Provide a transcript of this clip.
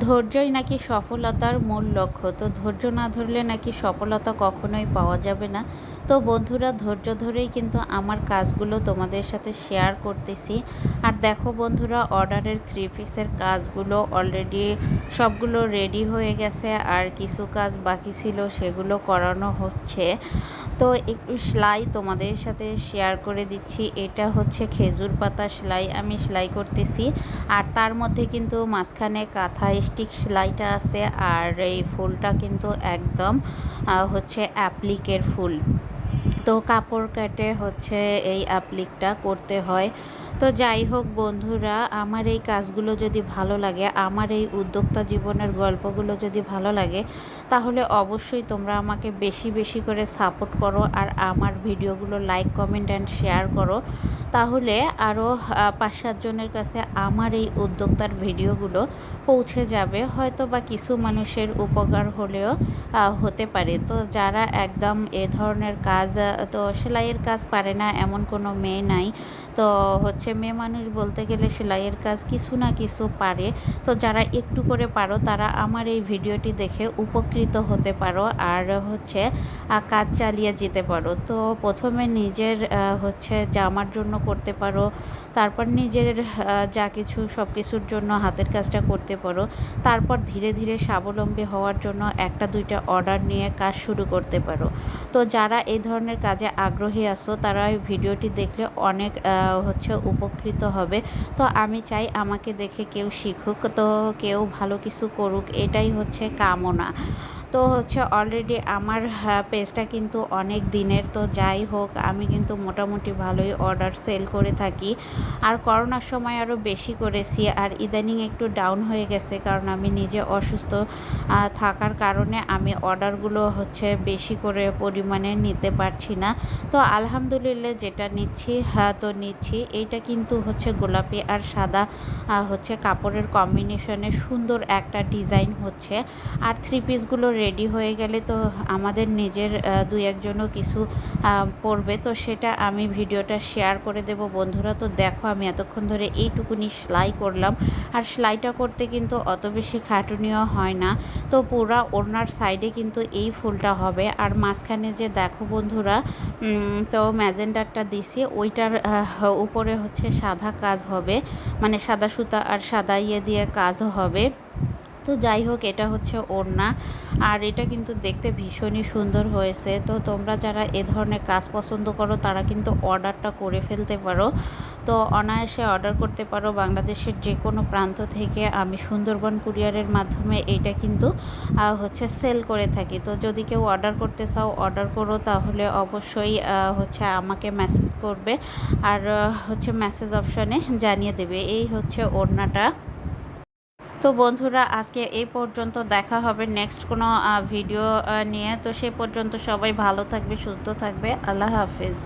ধৈর্যই নাকি সফলতার মূল লক্ষ্য? তো ধৈর্য না ধরলে নাকি সফলতা কখনোই পাওয়া যাবে না। তো বন্ধুরা, ধৈর্য ধরেই কিন্তু আমার কাজগুলো তোমাদের সাথে শেয়ার করতেছি। আর দেখো বন্ধুরা অর্ডারের থ্রি পিসের কাজগুলো অলরেডি সবগুলো রেডি হয়ে গেছে। আর কিছু কাজ বাকি ছিল, সেগুলো করানো হচ্ছে। তো একটু সেলাই তোমাদের সাথে শেয়ার করে দিচ্ছি। এটা হচ্ছে খেজুর পাতা সেলাই আমি সেলাই করতেছি। আর তার মধ্যে কিন্তু মাঝখানে কাঁথা স্টিক সেলাইটা আছে আর এই ফুলটা কিন্তু একদম হচ্ছে অ্যাপ্লিকের ফুল। তো কাপড় কাটে হচ্ছে এই অ্যাপ্লিকটা করতে হয়। তো যাই হোক বন্ধুরা, আমার এই কাজগুলো যদি ভালো লাগে, আমার এই উদ্যোক্তা জীবনের গল্পগুলো যদি ভালো লাগে, তাহলে অবশ্যই তোমরা আমাকে বেশি বেশি করে সাপোর্ট করো আর আমার ভিডিওগুলো লাইক কমেন্ট অ্যান্ড শেয়ার করো। তাহলে আরও পাঁচ সাতজনের কাছে আমার এই উদ্যোক্তার ভিডিওগুলো পৌঁছে যাবে হয়তো বা কিছু মানুষের উপকার হলেও হতে পারে। তো যারা একদম এ ধরনের কাজ তো সেলাইয়ের কাজ পারে না, এমন কোনো মেয়ে নাই তো হচ্ছে মেয়ে মানুষ বলতে গেলে সেলাইয়ের কাজ কিছু না কিছু পারে। তো যারা একটু করে পারো, তারা আমার এই ভিডিওটি দেখে উপকৃত হতে পারো আর হচ্ছে কাজ চালিয়ে যেতে পারো। তো প্রথমে নিজের হচ্ছে জামার জন্য করতে পারো, তারপর নিজের যা কিছু সব কিছুর জন্য হাতের কাজটা করতে পারো, তারপর ধীরে ধীরে স্বাবলম্বী হওয়ার জন্য একটা দুইটা অর্ডার নিয়ে কাজ শুরু করতে পারো। তো যারা এই ধরনের কাজে আগ্রহী আছো, তারা এই ভিডিওটি দেখলে অনেক হচ্ছে উপকৃত হবে। তো আমি চাই আমাকে দেখে কেউ শিখুক, তো কেউ ভালো কিছু করুক, এটাই হচ্ছে কামনা। তো হচ্ছে অলরেডি আমার পেজটা কিন্তু অনেক দিনের। তো যাই হোক, আমি কিন্তু মোটামুটি ভালোই অর্ডার সেল করে থাকি। আর করোনার সময় আরও বেশি করেছি আর ইদানিং একটু ডাউন হয়ে গেছে, কারণ আমি নিজে অসুস্থ থাকার কারণে আমি অর্ডারগুলো হচ্ছে বেশি করে পরিমাণে নিতে পারছি না। তো আলহামদুলিল্লাহ যেটা নিচ্ছি হ্যাঁ তো নিচ্ছি। এইটা কিন্তু হচ্ছে গোলাপি আর সাদা হচ্ছে কাপড়ের কম্বিনেশনে সুন্দর একটা ডিজাইন হচ্ছে। আর থ্রি পিসগুলো রেডি হয়ে গেলে তো আমাদের নিজের দুই একজনও কিছু পড়বে। তো সেটা আমি ভিডিওটা শেয়ার করে দেব। বন্ধুরা, তো দেখো, আমি এতক্ষণ ধরে এইটুকুনি সেলাই করলাম। আর সেলাইটা করতে কিন্তু অত বেশি খাটুনিও হয় না। তো পুরা ওড়নার সাইডে কিন্তু এই ফুলটা হবে। আর মাঝখানে যে দেখো বন্ধুরা তো ম্যাজেন্ডারটা দিছি, ওইটার উপরে হচ্ছে সাদা কাজ হবে। মানে সাদা সুতা আর সাদা ইয়ে দিয়ে কাজও হবে। তো যাই হোক, এটা হচ্ছে ওড়না। আর এটা কিন্তু দেখতে ভীষণই সুন্দর হয়েছে। তো তোমরা যারা এ ধরনের কাজ পছন্দ করো, তারা কিন্তু অর্ডারটা করে ফেলতে পারো। তো অনায়াসে অর্ডার করতে পারো বাংলাদেশের যে কোনো প্রান্ত থেকে। আমি সুন্দরবন কুরিয়ারের মাধ্যমে এইটা কিন্তু হচ্ছে সেল করে থাকি। তো যদি কেউ অর্ডার করতে চাও, অর্ডার করো। তাহলে অবশ্যই হচ্ছে আমাকে মেসেজ করবে। আর হচ্ছে মেসেজ অপশানে জানিয়ে দেবে। এই হচ্ছে ওড়নাটা। তো বন্ধুরা, আজকে এই পর্যন্ত দেখা হবে নেক্সট কোনো ভিডিও নিয়ে। তো সে পর্যন্ত সবাই ভালো থাকবে, সুস্থ থাকবে। আল্লাহ হাফিজ।